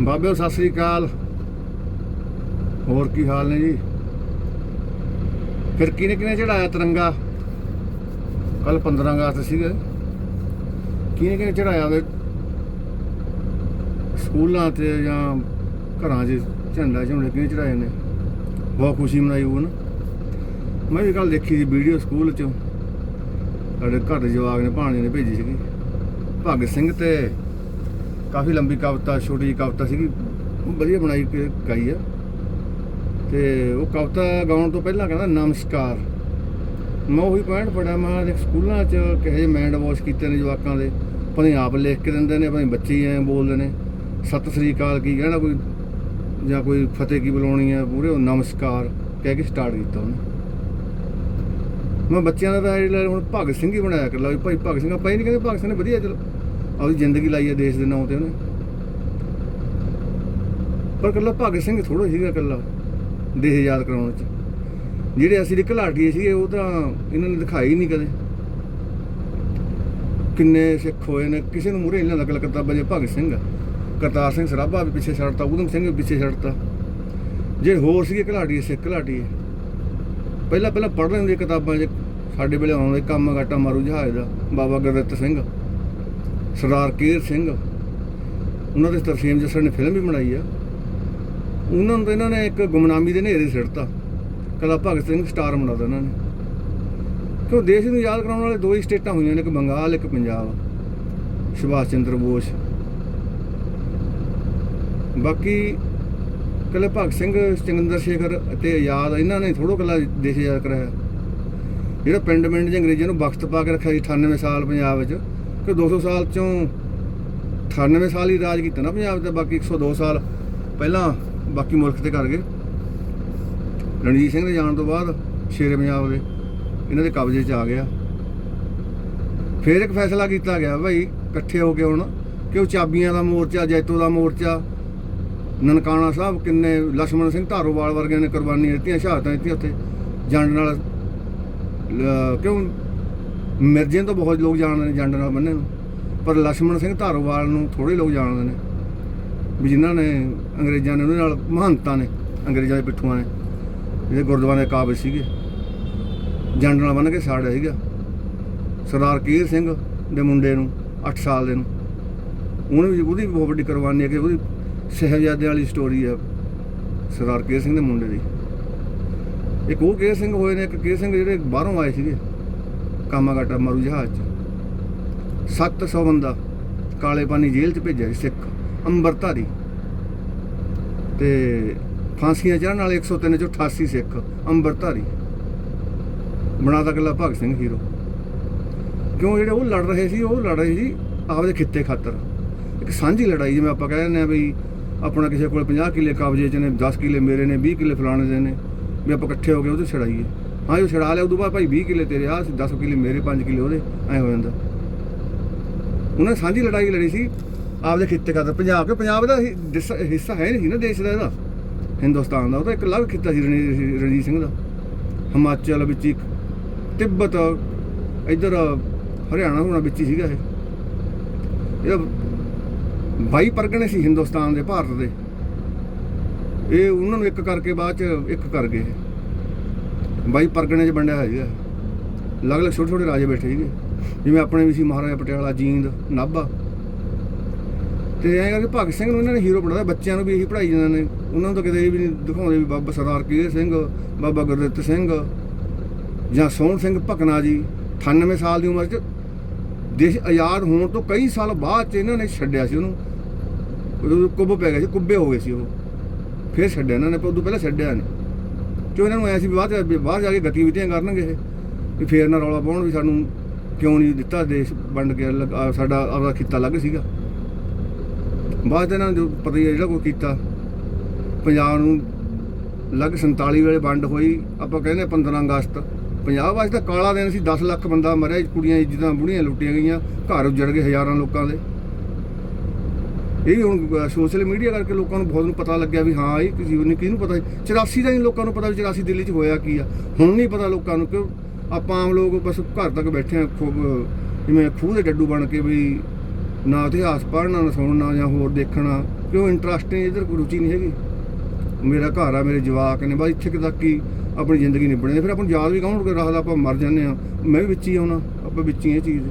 ਬਾਬਿਓ, ਸਤਿ ਸ੍ਰੀ ਅਕਾਲ। ਹੋਰ ਕੀ ਹਾਲ ਨੇ ਜੀ? ਫਿਰ ਕਿਨੇ ਕਿਨੇ ਚੜਾਇਆ ਤਿਰੰਗਾ? ਕੱਲ 15 ਅਗਸਤ ਸੀਗਾ। ਕਿਨੇ ਕਿਨੇ ਚੜਾਇਆ ਵੇ? ਸਕੂਲਾਂ ਤੇ ਜਾਂ ਘਰਾਂ 'ਚ ਝੰਡਾ ਝੁੰਡੇ ਕਿਨੇ ਚੜਾਏ ਨੇ? ਬਹੁਤ ਖੁਸ਼ੀ ਮਨਾਈ ਉਹ ਨਾ। ਮੈਂ ਵੀ ਕੱਲ ਦੇਖੀ ਸੀ ਵੀਡੀਓ ਸਕੂਲ 'ਚ। ਸਾਡੇ ਘਰ ਦੇ ਜਵਾਗ ਨੇ ਭਾਣੇ ਨੇ ਭੇਜੀ ਸੀਗੀ। ਭਗਤ ਸਿੰਘ ਤੇ ਕਾਫੀ ਲੰਬੀ ਕਵਿਤਾ, ਛੋਟੀ ਜਿਹੀ ਕਵਿਤਾ ਸੀਗੀ। ਵਧੀਆ ਬਣਾਈ ਕੇ ਗਾਈ ਆ। ਤੇ ਉਹ ਕਵਿਤਾ ਗਾਉਣ ਤੋਂ ਪਹਿਲਾਂ ਕਹਿੰਦਾ, ਨਮਸਕਾਰ। ਮੈਂ ਉਹੀ ਪੁਆਇੰਟ ਪੜਿਆ ਮੈਂ ਕਿਹਾ ਸਕੂਲਾਂ 'ਚ ਕਿਹੋ ਜਿਹੇ ਮਾਈਂਡ ਵਾਸ਼ ਕੀਤੇ ਨੇ ਜਵਾਕਾਂ ਦੇ। ਭਾਵੇਂ ਆਪ ਲਿਖ ਕੇ ਦਿੰਦੇ ਨੇ, ਭਾਵੇਂ ਬੱਚੇ ਹੀ ਬੋਲਦੇ ਨੇ। ਸਤਿ ਸ੍ਰੀ ਅਕਾਲ, ਕੀ ਕਹਿਣਾ ਕੋਈ? ਜਾਂ ਕੋਈ ਫਤਿਹ ਕੀ ਬੁਲਾਉਣੀ ਹੈ ਪੂਰੇ? ਉਹ ਨਮਸਕਾਰ ਕਹਿ ਕੇ ਸਟਾਰਟ ਕੀਤਾ ਉਹਨੇ। ਮੈਂ ਬੱਚਿਆਂ ਦਾ ਤਾਂ ਹੁਣ ਭਗਤ ਸਿੰਘ ਹੀ ਬਣਾਇਆ ਕਰ ਲਾ ਵੀ। ਭਾਈ, ਭਗਤ ਸਿੰਘ ਆਪਾਂ ਇਹ ਨਹੀਂ ਕਹਿੰਦੇ, ਭਗਤ ਸਿੰਘ ਨੇ ਵਧੀਆ, ਚਲੋ। ਆਪਦੀ ਜ਼ਿੰਦਗੀ ਲਾਈ ਹੈ ਦੇਸ਼ ਦੇ ਨਾਂ ਤੇ ਉਹਨੇ। ਪਰ ਕੱਲਾ ਭਗਤ ਸਿੰਘ ਥੋੜਾ ਸੀਗਾ ਕੱਲਾ ਦੇਸ਼ ਆਜ਼ਾਦ ਕਰਾਉਣ ਚ। ਜਿਹੜੇ ਅਸੀਂ ਦੇ ਘਲਾਟੀਏ ਸੀਗੇ, ਉਹ ਤਾਂ ਇਹਨਾਂ ਨੇ ਦਿਖਾਈ ਨਹੀਂ ਕਦੇ। ਕਿੰਨੇ ਸਿੱਖ ਹੋਏ ਨੇ, ਕਿਸੇ ਨੂੰ ਮੂਰੇ ਨਹੀਂ ਲੱਗ ਲੱਗਦਾ ਬਜੇ ਭਗਤ ਸਿੰਘ ਕਰਤਾਰ ਸਿੰਘ ਸਰਾਭਾ ਵੀ ਪਿੱਛੇ ਛੱਡਤਾ ਉਦਮ ਸਿੰਘ ਵੀ ਪਿੱਛੇ ਛੱਡਤਾ। ਜੇ ਹੋਰ ਸੀਗੇ ਘਲਾਟੀਏ, ਸਿੱਖ ਘਲਾਟੀਏ। ਪਹਿਲਾਂ ਪਹਿਲਾਂ ਪੜ੍ਹ ਲੈਂਦੇ ਕਿਤਾਬਾਂ 'ਚ, ਸਾਡੇ ਵੇਲੇ ਆਉਂਦੇ ਕੰਮ ਗਾਟਾ ਮਾਰੂ ਜਹਾਜ਼ ਦਾ, ਬਾਬਾ ਗੁਰਦਿੱਤ ਸਿੰਘ। ਸਰਦਾਰ ਕੇਰ ਸਿੰਘ, ਉਹਨਾਂ ਦੇ ਤਰਸੀਮ ਜੱਸਰ ਨੇ ਫਿਲਮ ਵੀ ਬਣਾਈ ਆ। ਉਹਨਾਂ ਨੂੰ ਤਾਂ ਇਹਨਾਂ ਨੇ ਇੱਕ ਗੁਮਨਾਮੀ ਦੇ ਨੇਰੇ ਸਿੱਟਤਾ। ਕਲਾ ਭਗਤ ਸਿੰਘ ਸਟਾਰ ਬਣਾਤਾ ਇਹਨਾਂ ਨੇ। ਕਿਉਂ ਦੇਸ਼ ਨੂੰ ਯਾਦ ਕਰਾਉਣ ਵਾਲੇ ਦੋ ਹੀ ਸਟੇਟਾਂ ਹੋਈਆਂ ਨੇ, ਇੱਕ ਬੰਗਾਲ, ਇੱਕ ਪੰਜਾਬ। ਸੁਭਾਸ਼ ਚੰਦਰ ਬੋਸ। ਬਾਕੀ ਕੱਲੇ ਭਗਤ ਸਿੰਘ ਚੰਦਰ ਸ਼ੇਖਰ ਅਤੇ ਆਜ਼ਾਦ, ਇਹਨਾਂ ਨੇ ਥੋੜੋ ਕੱਲਾ ਦੇਸ਼ ਯਾਦ ਕਰਾਇਆ। ਜਿਹੜਾ ਪਿੰਡ ਪਿੰਡ 'ਚ ਅੰਗਰੇਜ਼ਾਂ ਨੂੰ ਵਕਤ ਪਾ ਕੇ ਰੱਖਿਆ ਸੀ 98 ਸਾਲ ਪੰਜਾਬ ਵਿੱਚ ਤੇ 200 ਸਾਲ ਚੋਂ 98 ਸਾਲ ਹੀ ਰਾਜ ਕੀਤਾ ਨਾ ਪੰਜਾਬ ਤੇ, ਬਾਕੀ 102 ਸਾਲ ਪਹਿਲਾਂ ਬਾਕੀ ਮੁਲਕ ਤੇ ਕਰ ਗਏ। ਰਣਜੀਤ ਸਿੰਘ ਦੇ ਜਾਣ ਤੋਂ ਬਾਅਦ ਸ਼ੇਰੇ ਪੰਜਾਬ ਦੇ, ਇਹਨਾਂ ਦੇ ਕਬਜ਼ੇ 'ਚ ਆ ਗਿਆ। ਫਿਰ ਇੱਕ ਫੈਸਲਾ ਕੀਤਾ ਗਿਆ ਭਾਈ ਇਕੱਠੇ ਹੋ ਕੇ ਹੁਣ ਕਿ ਉਹ ਚਾਬੀਆਂ ਦਾ ਮੋਰਚਾ, ਜੈਤੋ ਦਾ ਮੋਰਚਾ, ਨਨਕਾਣਾ ਸਾਹਿਬ ਕਿੰਨੇ ਲక్ష్మణ ਸਿੰਘ ਧਾਰੋਵਾਲ ਵਰਗਿਆਂ ਨੇ ਕੁਰਬਾਨੀਆਂ ਦਿੱਤੀਆਂ, ਸ਼ਹਾਦਤਾਂ ਦਿੱਤੀਆਂ ਉੱਥੇ। ਜਾਣ ਨਾਲ ਕਿਉਂ ਮਿਰਜੇ ਤੋਂ ਬਹੁਤ ਲੋਕ ਜਾਣਦੇ ਨੇ, ਜੰਡ ਨਾਲ ਬੰਨੇ ਨੂੰ। ਪਰ ਲక్ష్మణ ਸਿੰਘ ਧਾਰੋਵਾਲ ਨੂੰ ਥੋੜੇ ਲੋਕ ਜਾਣਦੇ ਨੇ, ਵੀ ਜਿਨ੍ਹਾਂ ਨੇ ਅੰਗਰੇਜ਼ਾਂ ਨੇ, ਉਹਦੇ ਨਾਲ ਮਹੰਤਾਂ ਨੇ, ਅੰਗਰੇਜ਼ਾਂ ਦੇ ਪਿੱਠੂਆਂ ਨੇ, ਜਿਹੜੇ ਗੁਰਦੁਆਰੇ ਦੇ ਕਾਬਿਲ ਸੀਗੇ। ਜੰਡ ਨਾਲ ਬੰਨ ਕੇ ਸਾੜਿਆ ਸੀਗਾ। ਸਰਦਾਰ ਕੀਰ ਸਿੰਘ ਦੇ ਮੁੰਡੇ ਨੂੰ 8 ਸਾਲ ਦੇ ਨੂੰ। ਉਹਨੇ ਵੀ, ਉਹਦੀ ਬਹੁਤ ਵੱਡੀ ਕੁਰਬਾਨੀ ਹੈ ਕਿ ਉਹਦੀ ਸਹਿਬਜ਼ਾਦੇ ਵਾਲੀ ਸਟੋਰੀ ਆ ਸਰਦਾਰ ਕੀਰ ਸਿੰਘ ਦੇ ਮੁੰਡੇ ਦੀ। ਇੱਕ ਉਹ ਕੀਰ ਸਿੰਘ ਹੋਏ ਨੇ, ਇੱਕ ਕੀਰ ਸਿੰਘ ਜਿਹੜੇ ਬਾਹਰੋਂ ਆਏ ਸੀਗੇ। ਕਾਮਾਗਾਟਾ ਮਾਰੂ ਜਹਾਜ਼ 'ਚ। 700 ਬੰਦਾ ਕਾਲੇ ਪਾਣੀ ਜੇਲ੍ਹ 'ਚ ਭੇਜਿਆ ਸੀ ਸਿੱਖ ਅੰਬਰਧਾਰੀ ਤੇ ਫਾਂਸੀਆਂ ਚੜ੍ਹਨ ਵਾਲੇ 103 ਚੋਂ 88 ਸਿੱਖ ਅੰਬਰਧਾਰੀ ਬਣਾਤਾ ਕੱਲਾ ਭਗਤ ਸਿੰਘ ਹੀਰੋ। ਕਿਉਂ ਜਿਹੜੇ ਉਹ ਲੜ ਰਹੇ ਸੀ, ਉਹ ਲੜ ਰਹੇ ਸੀ ਆਪਦੇ ਖਿੱਤੇ ਖਾਤਰ। ਇੱਕ ਸਾਂਝੀ ਲੜਾਈ ਜਿਵੇਂ ਆਪਾਂ ਕਹਿ ਦਿੰਦੇ ਆ ਵੀ ਆਪਣਾ ਕਿਸੇ ਕੋਲ 50 ਕਿੱਲੇ ਕਬਜ਼ੇ 'ਚ ਨੇ 10 ਕਿੱਲੇ ਮੇਰੇ ਨੇ 20 ਕਿੱਲੇ ਫਲਾਣੇ ਦੇ ਨੇ, ਵੀ ਆਪਾਂ ਇਕੱਠੇ ਹੋ ਕੇ ਉਹਦੇ ਛੜਾਈਏ ਹਾਂ ਉਹ ਛੜਾ ਲਿਆ, ਉਦੋਂ ਬਾਅਦ ਭਾਈ 20 ਕਿੱਲੇ ਤੇਰੇ ਆ 10 ਕਿੱਲੇ ਮੇਰੇ 5 ਕਿੱਲੇ ਉਹਦੇ, ਐ ਹੋ ਜਾਂਦਾ। ਉਹਨਾਂ ਸਾਂਝੀ ਲੜਾਈ ਲੜੀ ਸੀ, ਆਪਦੇ ਖਿੱਤੇ ਖਾਤਰ ਪੰਜਾਬ ਕੇ ਪੰਜਾਬ ਦਾ ਹਿੱਸਾ ਹੈ ਨਹੀਂ ਸੀ ਨਾ ਦੇਸ਼ ਦਾ ਇਹਦਾ। ਹਿੰਦੁਸਤਾਨ ਦਾ, ਉਹ ਤਾਂ ਇੱਕ ਅਲੱਗ ਖਿੱਤਾ ਸੀ ਰਣੀ- ਰਣਜੀਤ ਸਿੰਘ ਦਾ। ਹਿਮਾਚਲ ਵਿੱਚ ਇੱਕ, ਤਿੱਬਤ, ਇੱਧਰ ਹਰਿਆਣਾ ਹੁਣਾ ਵਿੱਚ ਹੀ ਸੀਗਾ ਇਹ। ਇਹ ਬਾਈ ਪਰਗਣੇ ਸੀ ਹਿੰਦੁਸਤਾਨ ਦੇ, ਭਾਰਤ ਦੇ। ਇਹ ਉਹਨਾਂ ਨੂੰ ਇੱਕ ਕਰਕੇ ਬਾਅਦ ਚ ਇੱਕ ਕਰ ਗਏ ਬਾਈ ਪਰਗਣੇ 'ਚ ਵੰਡਿਆ ਹੋਇਆ ਸੀਗਾ ਅਲੱਗ-ਅਲੱਗ ਛੋਟੇ ਛੋਟੇ ਰਾਜੇ ਬੈਠੇ ਸੀਗੇ। ਜਿਵੇਂ ਆਪਣੇ ਵੀ ਸੀ ਮਹਾਰਾਜਾ ਪਟਿਆਲਾ, ਜੀਂਦ, ਨਾਭਾ। ਤੇ ਐਂ ਕਰਕੇ ਭਗਤ ਸਿੰਘ ਨੂੰ ਇਹਨਾਂ ਨੇ ਹੀਰੋ ਬਣਾਇਆ। ਬੱਚਿਆਂ ਨੂੰ ਵੀ ਇਹੀ ਪੜਾਈ ਜਾਂਦੇ ਨੇ। ਉਹਨਾਂ ਨੂੰ ਤਾਂ ਕਿਤੇ ਇਹ ਵੀ ਨਹੀਂ ਦਿਖਾਉਂਦੇ ਵੀ ਬਾਬਾ ਸਰਦਾਰ ਕੀਰ ਸਿੰਘ, ਬਾਬਾ ਗੁਰਦਿੱਤ ਸਿੰਘ ਜਾਂ ਸੋਹਣ ਸਿੰਘ ਭਕਨਾ ਜੀ 98 ਸਾਲ ਦੀ ਉਮਰ 'ਚ ਦੇਸ਼ ਆਜ਼ਾਦ ਹੋਣ ਤੋਂ ਕਈ ਸਾਲ ਬਾਅਦ 'ਚ ਇਹਨਾਂ ਨੇ ਛੱਡਿਆ ਸੀ ਉਹਨੂੰ। ਉਦੋਂ ਕੁੱਬ ਪੈ ਗਿਆ ਸੀ, ਕੁੱਬੇ ਹੋ ਗਏ ਸੀ ਉਹ। ਫਿਰ ਛੱਡਿਆ ਇਹਨਾਂ ਨੇ, ਪਰ ਉਦੋਂ ਪਹਿਲਾਂ ਛੱਡਿਆ ਨਹੀਂ। ਕਿਉਂ ਇਹਨਾਂ ਨੂੰ ਐ ਸੀ ਵੀ ਬਾਅਦ 'ਚ- ਵੀ ਬਾਹਰ ਜਾ ਕੇ ਗਤੀਵਿਧੀਆਂ ਕਰਨਗੇ ਇਹ? ਵੀ ਫੇਰ ਨਾ ਰੌਲਾ ਪਾਉਣ ਵੀ ਸਾਨੂੰ ਕਿਉਂ ਨਹੀਂ ਦਿੱਤਾ ਦੇਸ਼ ਵੰਡ ਕੇ ਅਲੱਗ- ਆਹ ਸਾਡਾ ਆਪਦਾ ਖਿੱਤਾ ਅਲੱਗ ਸੀਗਾ। ਬਾਅਦ 'ਚ ਇਹਨਾਂ ਨੇ ਜੋ ਪਤਾ ਹੀ ਹੈ ਜਿਹੜਾ ਕੋਈ ਕੀਤਾ, ਪੰਜਾਬ ਨੂੰ ਲੱਗ 47 ਵੇਲੇ ਵੰਡ ਹੋਈ, ਆਪਾਂ ਕਹਿੰਦੇ 15 ਅਗਸਤ। ਪੰਜਾਬ ਵਾਸਤੇ ਤਾਂ ਕਾਲਾ ਦਿਨ ਸੀ 10 ਲੱਖ ਬੰਦਾ ਮਰਿਆ, ਕੁੜੀਆਂ ਇੱਜ਼ਤਾਂ ਬੁੜੀਆਂ ਲੁੱਟੀਆਂ ਗਈਆਂ, ਘਰ ਉੱਜੜ ਗਏ ਹਜ਼ਾਰਾਂ ਲੋਕਾਂ ਦੇ। ਇਹ ਵੀ ਹੁਣ ਸੋਸ਼ਲ ਮੀਡੀਆ ਕਰਕੇ ਲੋਕਾਂ ਨੂੰ ਬਹੁਤ ਨੂੰ ਪਤਾ ਲੱਗਿਆ ਵੀ ਹਾਂ, ਇਹ ਕਿਸੇ ਨੂੰ ਕਿਹਨੂੰ ਪਤਾ? 84 ਦਾ ਹੀ ਲੋਕਾਂ ਨੂੰ ਪਤਾ ਵੀ 84 ਦਿੱਲੀ 'ਚ ਹੋਇਆ ਕੀ ਆ। ਹੁਣ ਨਹੀਂ ਪਤਾ ਲੋਕਾਂ ਨੂੰ ਕਿ ਆਪਾਂ ਆਮ ਲੋਕ ਬਸ ਘਰ ਤੱਕ ਬੈਠੇ ਆ ਖੂਬ ਜਿਵੇਂ ਖੂਹ ਦੇ ਡੱਡੂ ਬਣ ਕੇ ਵੀ ਨਾ ਇਤਿਹਾਸ ਪੜ੍ਹਨਾ, ਨਾ ਸੁਣਨਾ ਜਾਂ ਹੋਰ ਦੇਖਣਾ, ਕਿਉਂ ਇੰਟਰਸਟ ਨਹੀਂ ਇਧਰ ਕੋਈ ਰੁਚੀ ਨਹੀਂ ਹੈਗੀ? ਮੇਰਾ ਘਰ ਆ, ਮੇਰੇ ਜਵਾਕ ਨੇ, ਬਸ ਇੱਥੇ ਤੱਕ ਹੀ ਆਪਣੀ ਜ਼ਿੰਦਗੀ ਨਿਭਣੀ ਫਿਰ ਆਪਾਂ ਨੂੰ ਯਾਦ ਵੀ ਕੌਣ ਰੱਖਦਾ ਆਪਾਂ ਮਰ ਜਾਂਦੇ ਆ। ਮੈਂ ਵੀ ਵਿੱਚ ਹੀ ਆਉਣਾ ਆਪਾਂ ਵਿੱਚ ਹੀ ਇਹ ਚੀਜ਼।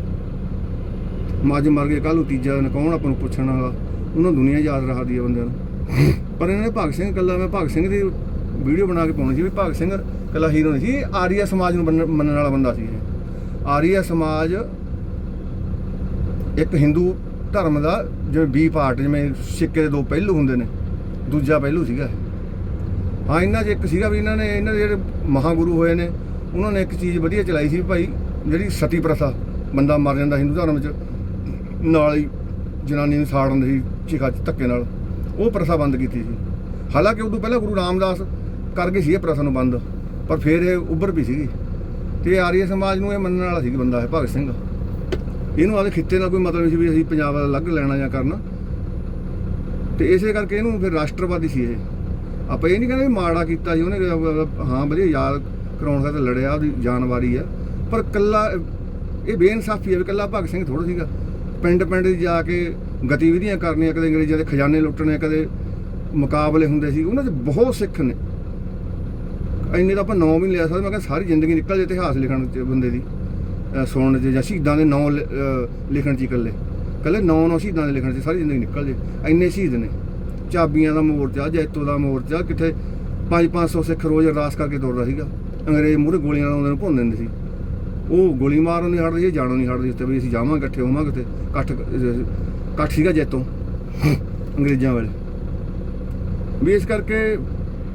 ਮੱਝ ਮਰ ਗਏ ਕੱਲ ਨੂੰ ਤੀਜਾ ਦਿਨ ਕੌਣ ਆਪਾਂ ਨੂੰ ਪੁੱਛਣ ਵਾਲਾ? ਉਹਨੂੰ ਦੁਨੀਆ ਯਾਦ ਰੱਖਦੀ ਆ ਬੰਦਿਆਂ ਨੂੰ। ਪਰ ਇਹਨਾਂ ਨੇ ਭਗਤ ਸਿੰਘ ਕੱਲਾ ਮੈਂ ਭਗਤ ਸਿੰਘ ਦੀ ਵੀਡੀਓ ਬਣਾ ਕੇ ਪਾਉਣੀ ਸੀ ਵੀ ਭਗਤ ਸਿੰਘ ਕੱਲਾ ਹੀਰੋ ਨਹੀਂ ਸੀ ਇਹ ਆਰੀਆ ਸਮਾਜ ਨੂੰ ਮੰਨਣ ਮੰਨਣ ਵਾਲਾ ਬੰਦਾ ਸੀ ਆਰੀਆ ਸਮਾਜ ਇੱਕ ਹਿੰਦੂ ਧਰਮ ਦਾ ਜਿਵੇਂ ਬੀ ਪਾਰਟ ਜਿਵੇਂ ਸਿੱਕੇ ਦੇ ਦੋ ਪਹਿਲੂ ਹੁੰਦੇ ਨੇ, ਦੂਜਾ ਪਹਿਲੂ ਸੀਗਾ ਹਾਂ, ਇਹਨਾਂ 'ਚ ਇੱਕ ਸੀਗਾ ਵੀ ਇਹਨਾਂ ਨੇ, ਇਹਨਾਂ ਦੇ ਜਿਹੜੇ ਮਹਾਗੁਰੂ ਹੋਏ ਨੇ, ਉਹਨਾਂ ਨੇ ਇੱਕ ਚੀਜ਼ ਵਧੀਆ ਚਲਾਈ ਸੀ ਵੀ ਭਾਈ ਜਿਹੜੀ ਸਤੀ ਪ੍ਰਥਾ, ਬੰਦਾ ਮਰ ਜਾਂਦਾ ਹਿੰਦੂ ਧਰਮ 'ਚ, ਨਾਲ ਹੀ ਜਨਾਨੀ ਨੂੰ ਸਾੜ ਦਿੰਦੇ ਸੀ ਚਿਖਾ ਧੱਕੇ ਨਾਲ। ਉਹ ਪ੍ਰਥਾ ਬੰਦ ਕੀਤੀ ਸੀ। ਹਾਲਾਂਕਿ ਉਦੋਂ ਪਹਿਲਾਂ ਗੁਰੂ ਰਾਮਦਾਸ ਕਰ ਗਏ ਸੀ ਇਹ ਪ੍ਰਥਾ ਨੂੰ ਬੰਦ, ਪਰ ਫਿਰ ਇਹ ਉੱਭਰ ਵੀ ਸੀਗੀ। ਤੇ ਇਹ ਆਰੀਆ ਸਮਾਜ ਨੂੰ ਇਹ ਮੰਨਣ ਵਾਲਾ ਸੀ ਬੰਦਾ ਹੈ ਭਗਤ ਸਿੰਘ। ਇਹਨੂੰ ਆਦੇ ਖਿੱਤੇ ਨਾਲ ਕੋਈ ਮਤਲਬ ਨਹੀਂ ਸੀ ਵੀ ਅਸੀਂ ਪੰਜਾਬ ਦਾ ਅਲੱਗ ਲੈਣਾ ਜਾਂ ਕਰਨਾ। ਤੇ ਇਸੇ ਕਰਕੇ ਇਹਨੂੰ ਫਿਰ ਰਾਸ਼ਟਰਵਾਦੀ ਸੀ ਇਹ। ਆਪਾਂ ਇਹ ਨਹੀਂ ਕਹਿੰਦੇ ਵੀ ਮਾੜਾ ਕੀਤਾ ਸੀ ਉਹਨੇ, ਹਾਂ ਵਧੀਆ ਯਾਦ ਕਰਾਉਣ ਖਾਤਰ ਲੜਿਆ, ਉਹਦੀ ਜਾਨਵਾਰੀ ਆ। ਪਰ ਕੱਲਾ ਇਹ ਬੇਇਨਸਾਫੀ ਹੈ ਵੀ ਕੱਲਾ ਭਗਤ ਸਿੰਘ ਥੋੜਾ ਸੀਗਾ। ਪਿੰਡ ਪਿੰਡ ਜਾ ਕੇ ਗਤੀਵਿਧੀਆਂ ਕਰਨੀਆਂ, ਕਦੇ ਅੰਗਰੇਜ਼ਾਂ ਦੇ ਖਜ਼ਾਨੇ ਲੁੱਟਣੇ, ਕਦੇ ਮੁਕਾਬਲੇ ਹੁੰਦੇ ਸੀ, ਉਹਨਾਂ 'ਚ ਬਹੁਤ ਸਿੱਖ ਨੇ। ਇੰਨੇ ਤਾਂ ਆਪਾਂ ਨਾਂ ਵੀ ਨਹੀਂ ਲਿਆ ਸਕਦੇ, ਮੈਂ ਕਿਹਾ ਸਾਰੀ ਜ਼ਿੰਦਗੀ ਨਿਕਲ ਜੇ ਇਤਿਹਾਸ ਲਿਖਣ 'ਚ ਬੰਦੇ ਦੀ ਸੁਣਨ 'ਚ, ਜਾਂ ਸ਼ਹੀਦਾਂ ਦੇ ਨਾਂ ਲ- ਲਿਖਣ 'ਚ ਹੀ ਇਕੱਲੇ। ਇਕੱਲੇ ਨਾਂ ਨੌ ਸ਼ਹੀਦਾਂ ਦੇ ਲਿਖਣ 'ਚ ਸਾਰੀ ਜ਼ਿੰਦਗੀ ਨਿਕਲ ਜੇ। ਇੰਨੇ ਸ਼ਹੀਦ ਨੇ। ਚਾਬੀਆਂ ਦਾ ਮੋਰਚਾ, ਜੈਤੋ ਦਾ ਮੋਰਚਾ, ਕਿੱਥੇ 5-500 ਸਿੱਖ ਰੋਜ਼ ਅਰਦਾਸ ਕਰਕੇ ਤੁਰਦਾ ਸੀਗਾ। ਅੰਗਰੇਜ਼ ਮੂਹਰੇ ਗੋਲੀਆਂ ਲਾਉਂਦੇ ਨੂੰ ਭੁੰਨ ਦਿੰਦੇ ਸੀ। ਉਹ ਗੋਲੀ ਮਾਰੋਂ ਨਹੀਂ ਹਟਦੀ ਸੀ ਜਾਣੋਂ ਨਹੀਂ ਹਟਦੇ ਸੀ ਤੇ ਵੀ ਅਸੀਂ ਜਾਵਾਂਗੇ ਇਕੱਠੇ ਹੋਵਾਂਗੇ ਤੇ ਇਕੱਠ ਇਕੱਠ ਸੀਗਾ ਜੈਤੋਂ, ਅੰਗਰੇਜ਼ਾਂ ਵੇਲੇ। ਵੀ ਇਸ ਕਰਕੇ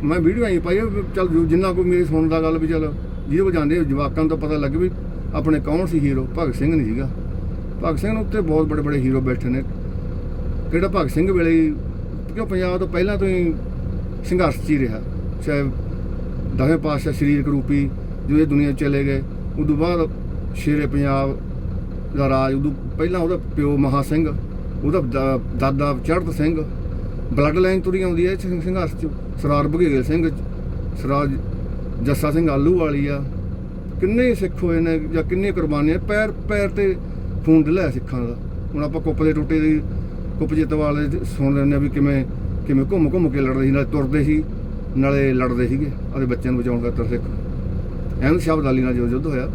ਮੈਂ ਵੀਡੀਓ ਆਈ ਪਾਈ ਆ ਵੀ ਚੱਲ ਜੋ- ਜਿੰਨਾ ਕੋਈ ਮੇਰੀ ਸੁਣਦਾ ਗੱਲ ਵੀ ਚੱਲ, ਜਿਹਦੇ ਕੋਲ ਜਾਂਦੇ ਜਵਾਕਾਂ ਨੂੰ ਪਤਾ ਲੱਗ ਵੀ ਆਪਣੇ ਕੌਣ ਸੀ ਹੀਰੋ ਭਗਤ ਸਿੰਘ ਨਹੀਂ ਸੀਗਾ। ਭਗਤ ਸਿੰਘ ਨੂੰ ਉੱਤੇ ਬਹੁਤ ਬੜੇ ਬੜੇ ਹੀਰੋ ਬੈਠੇ ਨੇ। ਕਿਹੜਾ ਭਗਤ ਸਿੰਘ ਵੇਲੇ ਹੀ- ਕਿਉਂ ਪੰਜਾਬ ਤੋਂ ਪਹਿਲਾਂ ਤੋਂ ਹੀ ਸੰਘਰਸ਼ 'ਚ ਹੀ ਰਿਹਾ। ਚਾਹੇ ਦਸਵੇਂ ਪਾਤਸ਼ਾਹ ਸਰੀਰਕ ਰੂਪੀ ਜਦੋਂ ਇਹ ਦੁਨੀਆ 'ਚ ਚਲੇ ਗਏ ਉਦੋਂ ਬਾਅਦ ਸ਼ੇਰੇ ਪੰਜਾਬ ਦਾ ਰਾਜ, ਉਦੋਂ ਪਹਿਲਾਂ ਉਹਦਾ ਪਿਓ ਮਹਾ ਸਿੰਘ, ਉਹਦਾ ਦਾ- ਦਾਦਾ ਚੜਤ ਸਿੰਘ ਬਲੱਡ ਲਾਈਨ ਤੁਰੀ ਆਉਂਦੀ ਹੈ ਸੰਘਰਸ਼ 'ਚ, ਸਰਦਾਰ ਬਘੇਲ ਸਿੰਘ ਸਰਦਾਰ ਜੱਸਾ ਸਿੰਘ ਆਲੂ ਵਾਲੀ ਆ। ਕਿੰਨੇ ਸਿੱਖ ਹੋਏ ਨੇ ਜਾਂ ਕਿੰਨੇ ਕੁਰਬਾਨੀਆਂ ਪੈਰ ਪੈਰ ਤੇ ਖੂਨ ਡਿਲਿਆ ਸਿੱਖਾਂ ਦਾ। ਹੁਣ ਆਪਾਂ ਕੁੱਪ ਦੇ ਟੁੱਟੇ ਦੀ, ਕੁੱਪ ਜਿੱਤ ਵਾਲੇ ਸੁਣ ਲੈਂਦੇ ਆ ਵੀ ਕਿਵੇਂ ਕਿਵੇਂ ਘੁੰਮ ਘੁੰਮ ਕੇ ਲੜਦੇ ਸੀ, ਨਾਲੇ ਤੁਰਦੇ ਸੀ, ਨਾਲੇ ਲੜਦੇ ਸੀਗੇ, ਆਪਣੇ ਬੱਚਿਆਂ ਨੂੰ ਬਚਾਉਣ ਖਾਤਰ ਸਿੱਖ। ਅਹਿਮਦ ਸ਼ਬਦ ਅਲੀ ਨਾਲ ਜੋ ਯੁੱਧ ਹੋਇਆ।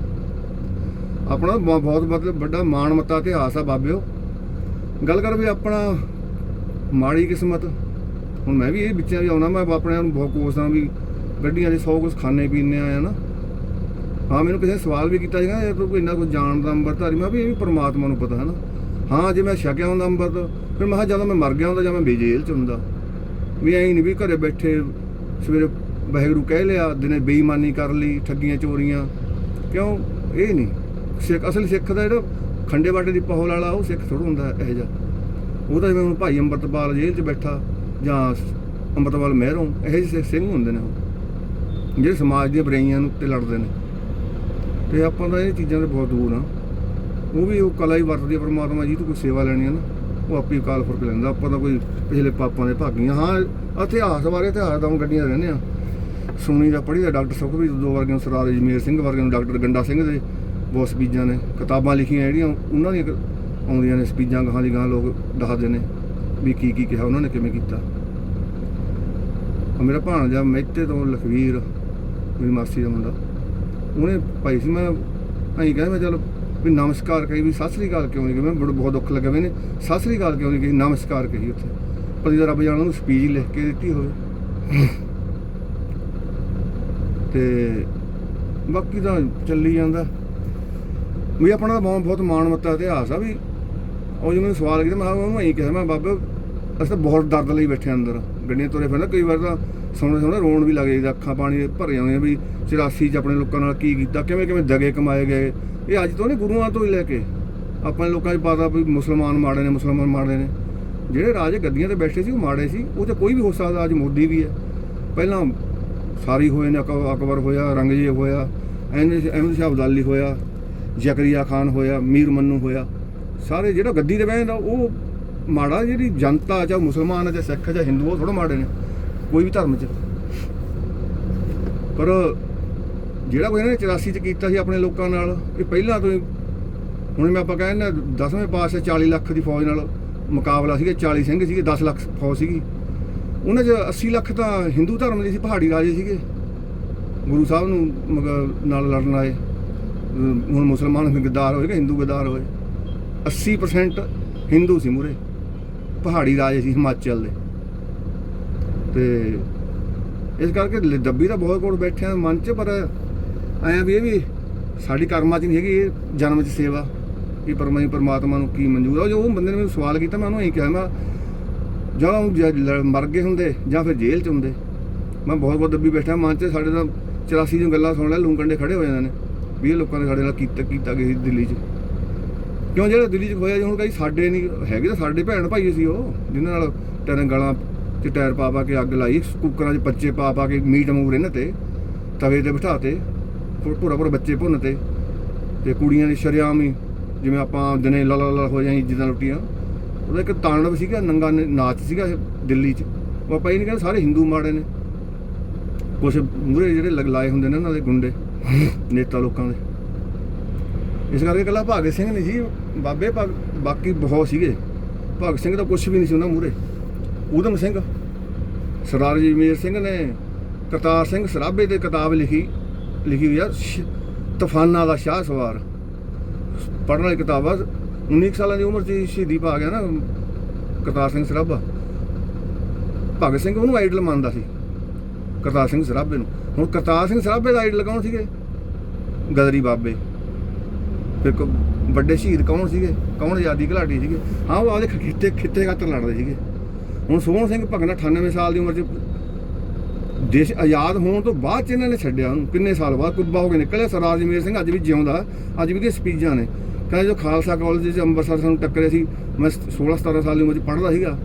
ਆਪਣਾ ਬ- ਬਹੁਤ ਮਤਲਬ ਵੱਡਾ ਮਾਣ, ਮੱਤਾ ਇਤਿਹਾਸ ਆ ਬਾਬਿਓ ਗੱਲ ਕਰ ਵੀ ਆਪਣਾ ਮਾੜੀ ਕਿਸਮਤ। ਹੁਣ ਮੈਂ ਵੀ ਇਹ ਵਿੱਚਾਂ ਵੀ ਆਉਣਾ, ਮੈਂ ਆਪਣੇ ਨੂੰ ਬਹੁਤ ਕੋਸਦਾ ਵੀ ਗੱਡੀਆਂ ਦੇ 100 ਕੁਝ ਖਾਣੇ ਪੀਣੇ ਆਇਆ ਨਾ। ਹਾਂ, ਮੈਨੂੰ ਕਿਸੇ ਨੇ ਸਵਾਲ ਵੀ ਕੀਤਾ ਸੀਗਾ, ਇਹ ਤੂੰ ਇੰਨਾ ਕੁਝ ਜਾਣਦਾ ਅੰਮ੍ਰਿਤਧਾਰੀ ਮੈਂ ਕਿਹਾ ਵੀ ਇਹ ਵੀ ਪਰਮਾਤਮਾ ਨੂੰ ਪਤਾ, ਹੈ ਨਾ। ਹਾਂ, ਜੇ ਮੈਂ ਛਕਿਆ ਹੁੰਦਾ ਅੰਮ੍ਰਿਤ ਫਿਰ ਮੈਂ ਕਿਹਾ ਜਦੋਂ ਮੈਂ ਮਰ ਗਿਆ ਹੁੰਦਾ ਜਾਂ ਮੈਂ ਬੇਜੇਲ ਚ ਹੁੰਦਾ। ਵੀ ਐਂ ਨਹੀਂ ਵੀ ਘਰੇ ਬੈਠੇ ਸਵੇਰੇ ਵਾਹਿਗੁਰੂ ਕਹਿ ਲਿਆ, ਦਿਨੇ ਬੇਈਮਾਨੀ ਕਰ ਲਈ, ਠੱਗੀਆਂ, ਚੋਰੀਆਂ। ਕਿਉਂ? ਇਹ ਨਹੀਂ। ਸਿੱਖ, ਅਸਲ ਸਿੱਖ ਦਾ ਜਿਹੜਾ ਖੰਡੇ ਬਾਟੇ ਦੀ ਪਹੋਲ ਵਾਲਾ, ਉਹ ਸਿੱਖ ਥੋੜਾ ਹੁੰਦਾ ਇਹ ਜਿਹਾ। ਉਹ ਤਾਂ ਜਿਵੇਂ ਹੁਣ ਭਾਈ ਅੰਮ੍ਰਿਤਪਾਲ ਜੇਲ੍ਹ 'ਚ ਬੈਠਾ, ਜਾਂ ਅੰਮ੍ਰਿਤਪਾਲ ਮਹਿਰੋਂ, ਇਹੋ ਜਿਹੇ ਸਿੰਘ ਹੁੰਦੇ ਨੇ ਉਹ। ਜਿਹੜੇ ਸਮਾਜ ਦੀਆਂ ਬੁਰਾਈਆਂ ਨੂੰ ਤੇ ਲੜਦੇ ਨੇ। ਤੇ ਆਪਾਂ ਤਾਂ ਇਹ ਚੀਜ਼ਾਂ ਤੋਂ ਬਹੁਤ ਦੂਰ ਆ। ਉਹ ਵੀ ਉਹ ਕਲਾ ਹੀ ਵਰਤਦੀ ਆ, ਪਰਮਾਤਮਾ ਜੀ ਤੋਂ ਕੋਈ ਸੇਵਾ ਲੈਣੀ ਹੈ ਨਾ। ਉਹ ਆਪੇ ਕਾਲ ਫੁਰਕ ਲੈਂਦਾ। ਆਪਾਂ ਤਾਂ ਕੋਈ ਪਿਛਲੇ ਪਾਪਾਂ ਦੇ ਭਾਗੀਆਂ ਹਾਂ, ਇਤਿਹਾਸ ਬਾਰੇ ਇਤਿਹਾਸ ਦਾ ਹੁਣ ਗੱਡੀਆਂ ਰਹਿੰਦੇ ਆ। ਸੁਣੀ ਦਾ ਪੜ੍ਹੀ ਦਾ ਡਾਕਟਰ ਸੁਖਬੀਰ, ਦੋ ਵਰਗੇ ਨੂੰ ਸਰਦਾਰ ਜਮੇਰ ਸਿੰਘ ਵਰਗੇ ਨੂੰ ਡਾਕਟਰ ਗੰਡਾ ਸਿੰਘ ਦੇ ਬਹੁਤ ਸਪੀਜਾਂ ਨੇ। ਕਿਤਾਬਾਂ ਲਿਖੀਆਂ ਜਿਹੜੀਆਂ ਉਹਨਾਂ ਦੀਆਂ ਆਉਂਦੀਆਂ ਨੇ, ਸਪੀਜਾਂ ਗਾਹਾਂ ਦੀ ਗਾਹਾਂ ਲੋਕ ਦੱਸਦੇ ਨੇ ਵੀ ਕੀ ਕੀ ਕਿਹਾ ਉਹਨਾਂ ਨੇ, ਕਿਵੇਂ ਕੀਤਾ। ਆ ਮੇਰਾ ਭਾਣਜਾ ਮਹਿਤੇ ਤੋਂ ਲਖਵੀਰ, ਮੇਰੀ ਮਾਸੀ ਦਾ ਮੁੰਡਾ। ਉਹਨੇ ਭਾਈ ਸੀ, ਮੈਂ ਐਂ ਕਹਿੰਦਾ ਮੈਂ ਚਲ ਵੀ ਨਮਸਕਾਰ ਕਹੀ ਵੀ ਸਤਿ ਸ੍ਰੀ ਅਕਾਲ ਕਿਉਂ ਨਹੀਂ ਕਹੀ? ਮੈਂ ਬੜਾ ਬਹੁਤ ਦੁੱਖ ਲੱਗਾ ਮੈਨੇ। ਸਤਿ ਸ੍ਰੀ ਅਕਾਲ ਕਿਉਂ ਨਹੀਂ ਕਹੀ? ਨਮਸਕਾਰ ਕਹੀ ਉੱਥੇ। ਪਤੀ ਦਾ ਰੱਬ ਜਾਣਦਾ ਉਹਨੂੰ ਸਪੀਚ ਲਿਖ ਕੇ ਦਿੱਤੀ ਹੋਵੇ। ਤੇ ਬਾਕੀ ਤਾਂ ਚੱਲੀ ਜਾਂਦਾ। ਵੀ ਆਪਣਾ ਤਾਂ ਬਹੁਤ ਬਹੁਤ ਮਾਣ ਮੱਤਾ ਇਤਿਹਾਸ ਆ ਵੀ ਉਹ ਜਿਵੇਂ ਮੈਨੂੰ ਸਵਾਲ ਕੀਤਾ, ਮੈਂ ਕਿਹਾ ਉਹਨੂੰ ਐਂ ਕਿਹਾ, ਮੈਂ ਬਾਬੇ, ਅਸੀਂ ਤਾਂ ਬਹੁਤ ਦਰਦ ਲਈ ਬੈਠੇ ਅੰਦਰ। ਗੱਡੀਆਂ ਤੁਰੇ ਫਿਰਦੇ ਕਈ ਵਾਰ ਤਾਂ ਸੋਹਣੇ ਸੋਹਣੇ ਰੋਣ ਵੀ ਲੱਗ ਜਾਂਦਾ ਅੱਖਾਂ ਪਾਣੀ ਦੇ ਭਰ ਜਾਂਦੀਆਂ ਵੀ 84 ਚ ਆਪਣੇ ਲੋਕਾਂ ਨਾਲ ਕੀ ਕੀਤਾ, ਕਿਵੇਂ ਕਿਵੇਂ ਦਗੇ ਕਮਾਏ ਗਏ। ਇਹ ਅੱਜ ਤੋਂ ਨਹੀਂ, ਗੁਰੂਆਂ ਤੋਂ ਹੀ ਲੈ ਕੇ ਆਪਣੇ ਲੋਕਾਂ 'ਚ ਪਤਾ ਵੀ ਮੁਸਲਮਾਨ ਮਾੜੇ ਨੇ, ਮੁਸਲਮਾਨ ਮਾੜੇ ਨੇ। ਜਿਹੜੇ ਰਾਜੇ ਗੱਦੀਆਂ ਤੇ ਬੈਠੇ ਸੀ, ਉਹ ਮਾੜੇ ਸੀ, ਉਹ ਤੇ ਕੋਈ ਵੀ ਹੋ ਸਕਦਾ, ਅੱਜ ਮੋਦੀ ਵੀ ਹੈ। ਪਹਿਲਾਂ ਸਾਰੀ ਹੋਏ ਨੇ ਅਕ- ਅਕਬਰ ਹੋਇਆ ਰੰਗਜੇ ਹੋਇਆ ਅਹਿਮਦ ਅਹਿਮਦ ਸ਼ਾਹ ਅਬਦਾਲੀ ਹੋਇਆ, ਜ਼ਕਰੀਆ ਖਾਨ ਹੋਇਆ, ਮੀਰ ਮੰਨੂ ਹੋਇਆ। ਸਾਰੇ ਜਿਹੜਾ ਗੱਦੀ ਤੇ ਬਹਿੰਦਾ ਉਹ ਮਾੜਾ ਜਿਹੜੀ ਜਨਤਾ ਚਾਹੇ ਮੁਸਲਮਾਨ ਆ ਚਾਹੇ ਸਿੱਖ ਹੈ ਚਾਹੇ ਹਿੰਦੂ, ਉਹ ਥੋੜਾ ਮਾੜੇ ਨੇ, ਕੋਈ ਵੀ ਧਰਮ 'ਚ। ਪਰ ਜਿਹੜਾ ਕੋਈ ਇਹਨਾਂ ਨੇ 84 ਚ ਕੀਤਾ ਸੀ ਆਪਣੇ ਲੋਕਾਂ ਨਾਲ, ਇਹ ਪਹਿਲਾਂ ਤੋਂ ਹੀ, ਹੁਣ ਮੈਂ ਆਪਾਂ ਕਹਿੰਦਾ 10ਵੇਂ ਪਾਸੇ 40 ਲੱਖ ਦੀ ਫੌਜ ਨਾਲ ਮੁਕਾਬਲਾ ਸੀਗਾ 40 ਸਿੰਘ ਸੀਗੇ 10 ਲੱਖ ਫੌਜ ਸੀਗੀ। ਉਹਨਾਂ 'ਚ 80 ਲੱਖ ਤਾਂ ਹਿੰਦੂ ਧਰਮ ਦੇ ਸੀ, ਪਹਾੜੀ ਰਾਜੇ ਸੀਗੇ। ਗੁਰੂ ਸਾਹਿਬ ਨੂੰ ਮਗ- ਨਾਲ ਲੜਨ ਆਏ। ਹੁਣ ਮੁਸਲਮਾਨ ਗੱਦਾਰ ਹੋਏ ਕਿ ਹਿੰਦੂ ਗੱਦਾਰ ਹੋਏ। 80% ਹਿੰਦੂ ਸੀ ਮੂਰੇ ਪਹਾੜੀ ਰਾਜੇ ਸੀ ਹਿਮਾਚਲ ਦੇ। ਤੇ ਇਸ ਕਰਕੇ ਲ- ਦੱਬੀ ਤਾਂ ਬਹੁਤ ਕੋਲ ਬੈਠੇ ਮਨ 'ਚ, ਪਰ ਐਂ ਵੀ ਇਹ ਵੀ ਸਾਡੀ ਕਰਮਾਂ 'ਚ ਨਹੀਂ ਹੈਗੀ, ਇਹ ਜਨਮ 'ਚ ਸੇਵਾ। ਇਹ ਪਰਮਾਈ ਪਰਮਾਤਮਾ ਨੂੰ ਕੀ ਮਨਜ਼ੂਰ ਆ। ਉਹ ਜੋ ਉਹ ਬੰਦੇ ਨੇ ਮੈਨੂੰ ਸਵਾਲ ਕੀਤਾ, ਮੈਂ ਉਹਨੂੰ ਇਹੀ ਕਿਹਾ, ਮੈਂ ਜਾਂ ਉਹ ਜ- ਲ- ਮਰ ਗਏ ਹੁੰਦੇ ਜਾਂ ਫਿਰ ਜੇਲ੍ਹ 'ਚ ਹੁੰਦੇ। ਮੈਂ ਬਹੁਤ ਬਹੁਤ ਦੱਬੀ ਬੈਠਾ, ਮਨ 'ਚ ਸਾਡੇ ਤਾਂ 84 ਦੀਆਂ ਗੱਲਾਂ ਸੁਣ ਲੈ ਲੂੰਗੰਡੇ ਖੜੇ ਹੋ ਜਾਂਦੇ ਨੇ। ਵੀ ਇਹ ਲੋਕਾਂ ਨੇ ਸਾਡੇ ਨਾਲ ਕੀਤਾ ਕੀਤਾ ਗਿਆ ਸੀ ਦਿੱਲੀ 'ਚ। ਕਿਉਂ ਜਿਹੜਾ ਦਿੱਲੀ 'ਚ ਹੋਇਆ ਜੀ, ਹੁਣ ਕਈ ਸਾਡੇ ਨਹੀਂ ਹੈਗੇ ਤਾਂ ਸਾਡੇ ਭੈਣ ਭਾਈ ਸੀ ਉਹ, ਜਿਨ੍ਹਾਂ ਨਾਲ ਟੈਰਾਂ ਗਲਾਂ 'ਚ ਟਾਇਰ ਪਾ ਪਾ ਕੇ ਅੱਗ ਲਾਈ, ਕੁੱਕਰਾਂ 'ਚ ਬੱਚੇ ਪਾ ਪਾ ਕੇ ਮੀਟ ਮੂਰ ਇਹਨਾਂ ਤੇ, ਤਵੇ ਤੇ ਬਿਠਾਤੇ ਪੂਰਾ ਪੂਰਾ ਬੱਚੇ ਭੁੰਨ ਤੇ ਤੇ ਕੁੜੀਆਂ ਦੀ ਸ਼ਰਿਆਮ ਹੀ, ਜਿਵੇਂ ਆਪਾਂ ਦਿਨੇ ਲਾ ਲਾ ਲਾ ਹੋ ਜਾਈ, ਜਿੱਦਾਂ ਲੁੱਟੀਆਂ। ਉਹਦਾ ਇੱਕ ਤਾਂਡਵ ਸੀਗਾ, ਨੰਗਾ ਨਾਚ ਸੀਗਾ ਦਿੱਲੀ 'ਚ। ਉਹ ਆਪਾਂ ਇਹ ਨਹੀਂ ਕਹਿੰਦੇ ਸਾਰੇ ਹਿੰਦੂ ਮਾੜੇ ਨੇ। ਕੁਝ ਮੂਰੇ ਜਿਹੜੇ ਲਗਲਾਏ ਹੁੰਦੇ ਨੇ ਉਹਨਾਂ ਦੇ ਗੁੰਡੇ, ਨੇਤਾ ਲੋਕਾਂ ਦੇ। ਇਸ ਕਰਕੇ ਇਕੱਲਾ ਭਗਤ ਸਿੰਘ ਨਹੀਂ ਸੀ, ਬਾਬੇ ਭਗ, ਬਾਕੀ ਬਹੁਤ ਸੀਗੇ। ਭਗਤ ਸਿੰਘ ਦਾ ਕੁਝ ਵੀ ਨਹੀਂ ਸੀ ਉਹਨਾਂ ਮੂਰੇ ਊਧਮ ਸਿੰਘ, ਸਰਦਾਰ ਜਮੀਰ ਸਿੰਘ ਨੇ, ਕਰਤਾਰ ਸਿੰਘ ਸਰਾਭੇ ਤੇ ਕਿਤਾਬ ਲਿਖੀ ਲਿਖੀ ਹੋਈ ਆ, ਸ਼- ਤੂਫਾਨਾਂ ਦਾ ਸ਼ਾਹ ਸਵਾਰ। ਪੜ੍ਹਨ ਵਾਲੀ ਕਿਤਾਬ ਆ 19 ਕੁ ਸਾਲਾਂ ਦੀ ਉਮਰ 'ਚ ਹੀ ਸ਼ਹੀਦੀ ਪਾ ਗਿਆ ਨਾ ਕਰਤਾਰ ਸਿੰਘ ਸਰਾਭਾ। ਭਗਤ ਸਿੰਘ ਉਹਨੂੰ ਆਈਡਲ ਮੰਨਦਾ ਸੀ, ਕਰਤਾਰ ਸਿੰਘ ਸਰਾਭੇ ਨੂੰ। ਹੁਣ ਕਰਤਾਰ ਸਿੰਘ ਸਰਾਭੇ ਦਾ ਆਈਡਲ ਕੌਣ ਸੀਗੇ? ਗਦਰੀ ਬਾਬੇ। ਫਿਰ ਕੋ ਵੱਡੇ ਸ਼ਹੀਦ ਕੌਣ ਸੀਗੇ? ਕੌਣ ਆਜ਼ਾਦੀ ਘਲਾਟੀ ਸੀਗੇ? ਹਾਂ, ਉਹ ਆਪਦੇ ਖਿੱਤੇ ਖਿੱਤੇ ਖਾਤਰ ਲੜਦੇ ਸੀਗੇ। ਹੁਣ ਸੋਹਣ ਸਿੰਘ ਭਗਤ 98 ਸਾਲ ਦੀ ਉਮਰ 'ਚ ਦੇਸ਼ ਆਜ਼ਾਦ ਹੋਣ ਤੋਂ ਬਾਅਦ ਚ ਇਹਨਾਂ ਨੇ ਛੱਡਿਆ ਉਹਨੂੰ। ਕਿੰਨੇ ਸਾਲ ਬਾਅਦ ਕੁੱਬਾ ਹੋ ਕੇ ਨਿਕਲਿਆ? ਸਰਦਾਰ ਜਮੇਰ ਸਿੰਘ ਅੱਜ ਵੀ ਜਿਉਂਦਾ, ਅੱਜ ਵੀ ਦੀ ਸਪੀਚਾਂ ਨੇ। ਕਹਿੰਦਾ ਜੋ ਖਾਲਸਾ ਕਾਲਜ 'ਚ ਅੰਮ੍ਰਿਤਸਰ ਸਾਨੂੰ ਟੱਕਰੇ ਸੀ। ਮੈਂ 16 17 ਸਾਲ ਦੀ ਉਮਰ 'ਚ ਪੜ੍ਹਦਾ ਸੀਗਾ।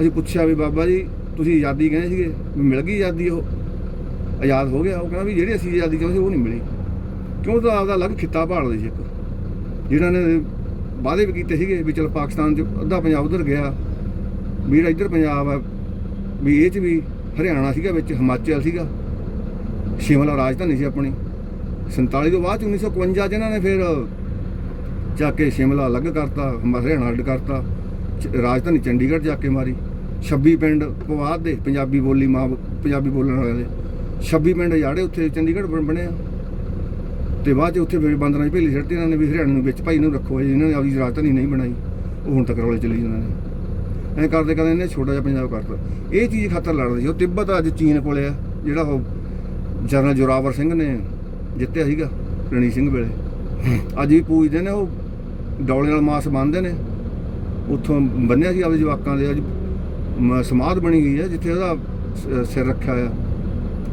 ਅਸੀਂ ਪੁੱਛਿਆ ਵੀ, ਬਾਬਾ ਜੀ, ਤੁਸੀਂ ਆਜ਼ਾਦੀ ਕਹਿੰਦੇ ਸੀਗੇ? ਵੀ ਮਿਲ ਗਈ ਆਜ਼ਾਦੀ ਉਹ। ਆਜ਼ਾਦ ਹੋ ਗਿਆ। ਉਹ ਕਹਿੰਦਾ ਵੀ ਜਿਹੜੀ ਅਸੀਂ ਆਜ਼ਾਦੀ ਚਾਹੁੰਦੇ ਸੀ, ਉਹ ਨਹੀਂ ਮਿਲੀ। ਕਿਉਂ? ਤਾਂ ਆਪਦਾ ਅਲੱਗ ਖਿੱਤਾ ਭਾਲਦੇ ਸੀ ਇੱਕ। ਜਿਹਨਾਂ ਨੇ ਵਾਅਦੇ ਵੀ ਕੀਤੇ ਸੀਗੇ ਵੀ ਚਲ ਪਾਕਿਸਤਾਨ 'ਚ ਅੱਧਾ ਪੰਜਾਬ ਉਧਰ ਗਿਆ। ਵੀ ਜਿਹੜਾ ਇੱਧਰ ਪੰਜਾਬ ਆ, ਵੀ ਇਹ 'ਚ ਵੀ ਹਰਿਆਣਾ ਸੀਗਾ ਵਿੱਚ, ਹਿਮਾਚਲ ਸੀਗਾ। ਸ਼ਿਮਲਾ ਰਾਜਧਾਨੀ ਸੀ ਆਪਣੀ। 47 ਤੋਂ ਬਾਅਦ 'ਚ 1951 'ਚ ਇਹਨਾਂ ਨੇ ਫਿਰ ਜਾ ਕੇ ਸ਼ਿਮਲਾ ਅਲੱਗ ਕਰਤਾ ਹਰਿਆਣਾ ਅੱਡ ਕਰਤਾ, ਚ- ਰਾਜਧਾਨੀ ਚੰਡੀਗੜ੍ਹ ਜਾ ਕੇ ਮਾਰੀ। 26 ਪਿੰਡ ਪਵਾਦ ਦੇ, ਪੰਜਾਬੀ ਬੋਲੀ ਮਾਂ, ਪੰਜਾਬੀ ਬੋਲਣ ਵਾਲਿਆਂ ਦੇ। 26 ਪਿੰਡ ਜਾੜੇ ਉੱਥੇ ਚੰਡੀਗੜ੍ਹ ਬਣੇ ਆ ਤੇ ਬਾਅਦ 'ਚ ਉੱਥੇ ਫਿਰ ਬੰਦਰਾਂ 'ਚ ਭੇਲੀ ਛੱਡਤੀ ਇਹਨਾਂ ਨੇ ਵੀ ਹਰਿਆਣਾ ਨੂੰ ਵਿੱਚ ਭਾਈ ਨੂੰ ਰੱਖੋ ਜੀ ਇਹਨਾਂ ਨੇ ਆਪਦੀ ਰਾਜਧਾਨੀ ਨਹੀਂ ਬਣਾਈ। ਉਹ ਹੁਣ ਤੱਕ ਰੌਲੇ ਚਲੀ ਜਾਂਦੇ ਨੇ। ਐਂ ਕਰਦੇ ਕਰਦੇ ਇਹਨੇ ਛੋਟਾ ਜਿਹਾ ਪੰਜਾਬ ਕਰਤਾ। ਇਹ ਚੀਜ਼ ਖਾਤਰ ਲੜਦੇ ਸੀ। ਉਹ ਤਿੱਬਤ ਅੱਜ ਚੀਨ ਕੋਲੇ ਆ, ਜਿਹੜਾ ਉਹ ਜਨਰਲ ਜੋਰਾਵਰ ਸਿੰਘ ਨੇ ਜਿੱਤਿਆ ਸੀਗਾ ਰਣੀ ਸਿੰਘ ਵੇਲੇ। ਅੱਜ ਵੀ ਪੂਜਦੇ ਨੇ ਉਹ ਡੌਲੇ ਨਾਲ ਮਾਸ ਬੰਨਦੇ ਨੇ। ਉੱਥੋਂ ਬੰਨਿਆ ਸੀ ਆਪਦੇ ਜਵਾਕਾਂ ਦੇ। ਅੱਜ ਮ- ਸਮਾਧ ਬਣੀ ਗਈ ਹੈ, ਜਿੱਥੇ ਉਹਦਾ ਸਿਰ ਰੱਖਿਆ ਹੋਇਆ,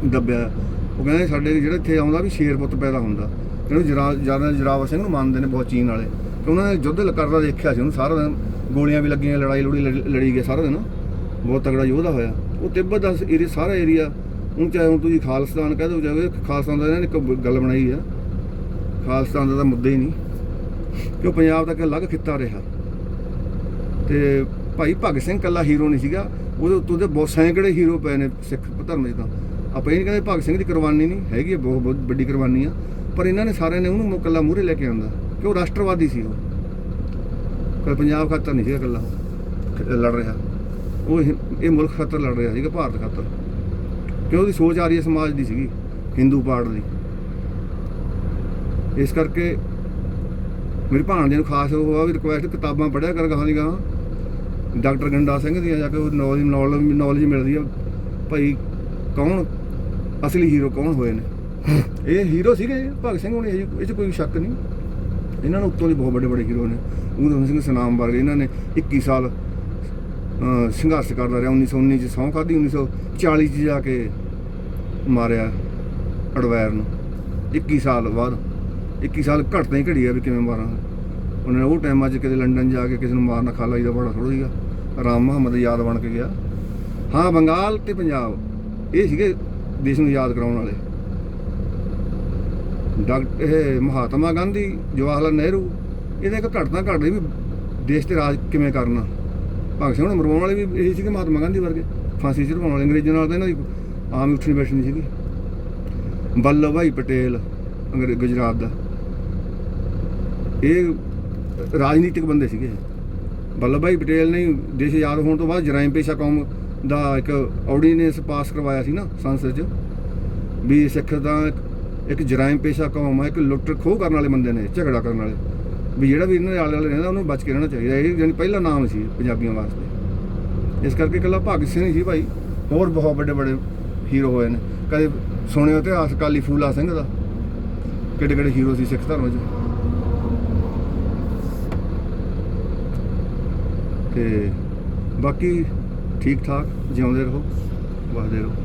ਦੱਬਿਆ ਉਹ ਕਹਿੰਦੇ ਸਾਡੇ ਜਿਹੜਾ ਇੱਥੇ ਆਉਂਦਾ ਵੀ ਸ਼ੇਰ ਪੁੱਤ ਪੈਦਾ ਹੁੰਦਾ। ਜਿਹਨੂੰ ਜਰਾ ਜਨਰਲ ਜਰਾਵਰ ਸਿੰਘ ਨੂੰ ਮੰਨਦੇ ਨੇ ਬਹੁਤ ਚੀਨ ਵਾਲੇ। ਤੇ ਉਹਨਾਂ ਨੇ ਯੁੱਧ ਕਰਦਾ ਦੇਖਿਆ ਸੀ ਉਹਨੂੰ ਸਾਰਾ ਦਿਨ। ਗੋਲੀਆਂ ਵੀ ਲੱਗੀਆਂ, ਲੜਾਈ ਲੜੀ ਲੜੀ ਗਿਆ ਸਾਰਾ ਦਿਨ। ਬਹੁਤ ਤਗੜਾ ਯੋਧਾ ਹੋਇਆ। ਉਹ ਤਿੱਬਤ ਦਾ ਏਰੀਆ, ਸਾਰਾ ਏਰੀਆ, ਹੁਣ ਚਾਹੇ ਹੁਣ ਤੁਸੀਂ ਖਾਲਿਸਤਾਨ ਕਹਿ ਦਿਓ ਜਾਵੇ ਖਾਲਿਸਤਾਨ ਦਾ ਇਹਨਾਂ ਨੇ ਇੱਕ ਗੱਲ ਬਣਾਈ ਆ। ਖਾਲਿਸਤਾਨ ਦਾ ਤਾਂ ਮੁੱਦਾ ਹੀ ਨਹੀਂ। ਕਿ ਉਹ ਪੰਜਾਬ ਦਾ ਇੱਕ ਅਲੱਗ ਖਿੱਤਾ ਰਿਹਾ। ਤੇ ਭਾਈ ਭਗਤ ਸਿੰਘ ਕੱਲਾ ਹੀਰੋ ਨਹੀਂ ਸੀਗਾ। ਉਹਦੇ ਉੱਤੋਂ ਦੇ ਬਹੁਤ ਸੈਂਕੜੇ ਹੀਰੋ ਪਏ ਨੇ ਸਿੱਖ ਧਰਮ ਦੇ ਤਾਂ। ਆਪਾਂ ਇਹ ਨਹੀਂ ਕਹਿੰਦੇ ਭਗਤ ਸਿੰਘ ਦੀ ਕੁਰਬਾਨੀ ਨਹੀਂ ਹੈਗੀ ਹੈ, ਬਹੁਤ ਬਹੁਤ ਵੱਡੀ ਕੁਰਬਾਨੀ ਆ। ਪਰ ਇਹਨਾਂ ਨੇ ਸਾਰਿਆਂ ਨੇ ਉਹਨੂੰ ਕੱਲਾ ਮੂਹਰੇ ਲੈ ਕੇ ਆਂਦਾ। ਕਿ ਉਹ ਰਾਸ਼ਟਰਵਾਦੀ ਸੀ ਉਹ। ਕੋਈ ਪੰਜਾਬ ਖਾਤਰ ਨਹੀਂ ਸੀਗਾ ਕੱਲਾ ਲੜ ਰਿਹਾ। ਉਹ ਇਹ ਮੁਲਕ ਖਾਤਰ ਲੜ ਰਿਹਾ ਸੀਗਾ ਭਾਰਤ ਖਾਤਰ। ਕਿ ਉਹਦੀ ਸੋਚ ਆ ਰਹੀ ਹੈ ਸਮਾਜ ਦੀ ਸੀਗੀ ਹਿੰਦੂ ਪਾਰਟ ਦੀ। ਇਸ ਕਰਕੇ ਮੇਰੀ ਭਾਣਜੇ ਨੂੰ ਖਾਸ ਉਹ ਆ ਵੀ ਰਿਕੁਐਸਟ ਕਿਤਾਬਾਂ ਪੜ੍ਹਿਆ ਕਰ ਗਾਹਾਂ ਦੀ ਗਾਹਾਂ। ਡਾਕਟਰ ਗੰਡਾ ਸਿੰਘ ਦੀਆਂ ਜਾ ਕੇ ਉਹ ਨੌਲੇਜ ਨੌਲੇਜ ਮਿਲਦੀ ਆ। ਭਾਈ ਕੌਣ? ਅਸਲੀ ਹੀਰੋ ਕੌਣ ਹੋਏ ਨੇ? ਇਹ ਹੀਰੋ ਸੀਗੇ ਭਗਤ ਸਿੰਘ ਹੋਣੀ ਇਹ 'ਚ- ਕੋਈ ਸ਼ੱਕ ਨਹੀਂ। ਇਹਨਾਂ ਨੂੰ ਉੱਤੋਂ ਦੇ ਬਹੁਤ ਵੱਡੇ ਵੱਡੇ ਹੀਰੋ ਨੇ ਊਧਮ ਸਿੰਘ ਸਨਾਮ ਵਰਗੇ ਇਹਨਾਂ ਨੇ 21 ਸਾਲ ਸੰਘਰਸ਼ ਕਰਦਾ ਰਿਹਾ। 1919 ਚ ਸਹੁੰ ਖਾਧੀ 1940 ਚ ਜਾ ਕੇ ਮਾਰਿਆ ਅਡਵੈਰ ਨੂੰ। 21 ਸਾਲ ਬਾਅਦ 21 ਸਾਲ ਘੱਟ ਤਾਂ ਹੀ ਘੜੀ ਆ ਵੀ ਕਿਵੇਂ ਮਾਰਾਂ। ਉਹਨਾਂ ਨੇ ਉਹ ਟਾਈਮਾਂ 'ਚ ਕਿਤੇ ਲੰਡਨ ਜਾ ਕੇ ਕਿਸੇ ਨੂੰ ਮਾਰਨਾ ਖਾ ਲਈ ਦਾ ਬੜਾ ਥੋੜਾ ਸੀਗਾ। ਰਾਮ ਮੁਹੰਮਦ ਯਾਦ ਬਣ ਕੇ ਗਿਆ। ਹਾਂ, ਬੰਗਾਲ ਤੇ ਪੰਜਾਬ, ਇਹ ਸੀਗੇ ਦੇਸ਼ ਨੂੰ ਯਾਦ ਕਰਾਉਣ ਵਾਲੇ। ਡਾਕਟਰ ਇਹ ਮਹਾਤਮਾ ਗਾਂਧੀ ਜਵਾਹਰ ਲਾਲ ਨਹਿਰੂ, ਇਹਦੇ ਇੱਕ ਘਟਨਾ ਘਟ ਰਹੀ ਵੀ ਦੇਸ਼ ਤੇ ਰਾਜ ਕਿਵੇਂ ਕਰਨਾ। ਭਗਤ ਸਿੰਘ ਨੂੰ ਮਰਵਾਉਣ ਵਾਲੇ ਵੀ ਇਹੀ ਸੀਗੇ ਮਹਾਤਮਾ ਗਾਂਧੀ ਵਰਗੇ। ਫਾਂਸੀ ਚੜਵਾਉਣ ਵਾਲੇ, ਅੰਗਰੇਜ਼ਾਂ ਨਾਲ ਤਾਂ ਇਹਨਾਂ ਦੀ ਆਮ ਉੱਠਣੀ ਬੈਠਣੀ ਸੀਗੀ। ਬੱਲਭ ਭਾਈ ਪਟੇਲ, ਅੰਗਰੇਜ਼ ਗੁਜਰਾਤ ਦਾ। ਇਹ ਰਾਜਨੀਤਿਕ ਬੰਦੇ ਸੀਗੇ। ਵੱਲਭ ਭਾਈ ਪਟੇਲ ਨੇ ਦੇਸ਼ ਆਜ਼ਾਦ ਹੋਣ ਤੋਂ ਬਾਅਦ ਜਰਾਇਮ ਪੇਸ਼ਾ ਕੌਮ ਦਾ ਇੱਕ ਆਰਡੀਨੈਂਸ ਪਾਸ ਕਰਵਾਇਆ ਸੀ ਨਾ ਸੰਸਦ 'ਚ, ਵੀ ਸਿੱਖ ਤਾਂ ਇੱਕ- ਜਰਾਇਮ ਪੇਸ਼ਾ ਕੌਮ ਹੈ ਇੱਕ ਲੁੱਟ ਖੋਹ ਕਰਨ ਵਾਲੇ ਬੰਦੇ ਨੇ, ਝਗੜਾ ਕਰਨ ਵਾਲੇ। ਵੀ ਜਿਹੜਾ ਵੀ ਇਹਨਾਂ ਦੇ ਆਲੇ ਦੁਆਲੇ ਰਹਿੰਦਾ, ਉਹਨੂੰ ਬਚ ਕੇ ਰਹਿਣਾ ਚਾਹੀਦਾ। ਇਹ ਜਾਣੀ ਪਹਿਲਾ ਨਾਮ ਸੀ ਪੰਜਾਬੀਆਂ ਵਾਸਤੇ। ਇਸ ਕਰਕੇ ਇਕੱਲਾ ਭਗਤ ਸਿੰਘ ਨਹੀਂ ਸੀ ਭਾਈ। ਹੋਰ ਬਹੁਤ ਵੱਡੇ ਵੱਡੇ ਹੀਰੋ ਹੋਏ ਨੇ। ਕਦੇ ਸੁਣਿਓ ਇਤਿਹਾਸ ਕਾਲੀ ਫੂਲਾ ਸਿੰਘ ਦਾ। ਕਿਹੜੇ ਕਿਹੜੇ ਹੀਰੋ ਸੀ ਸਿੱਖ ਧਰਮ 'ਚ। ਤੇ ਬਾਕੀ ਠੀਕ ਠਾਕ ਜਿਉਂਦੇ ਰਹੋ ਵਸਦੇ ਰਹੋ।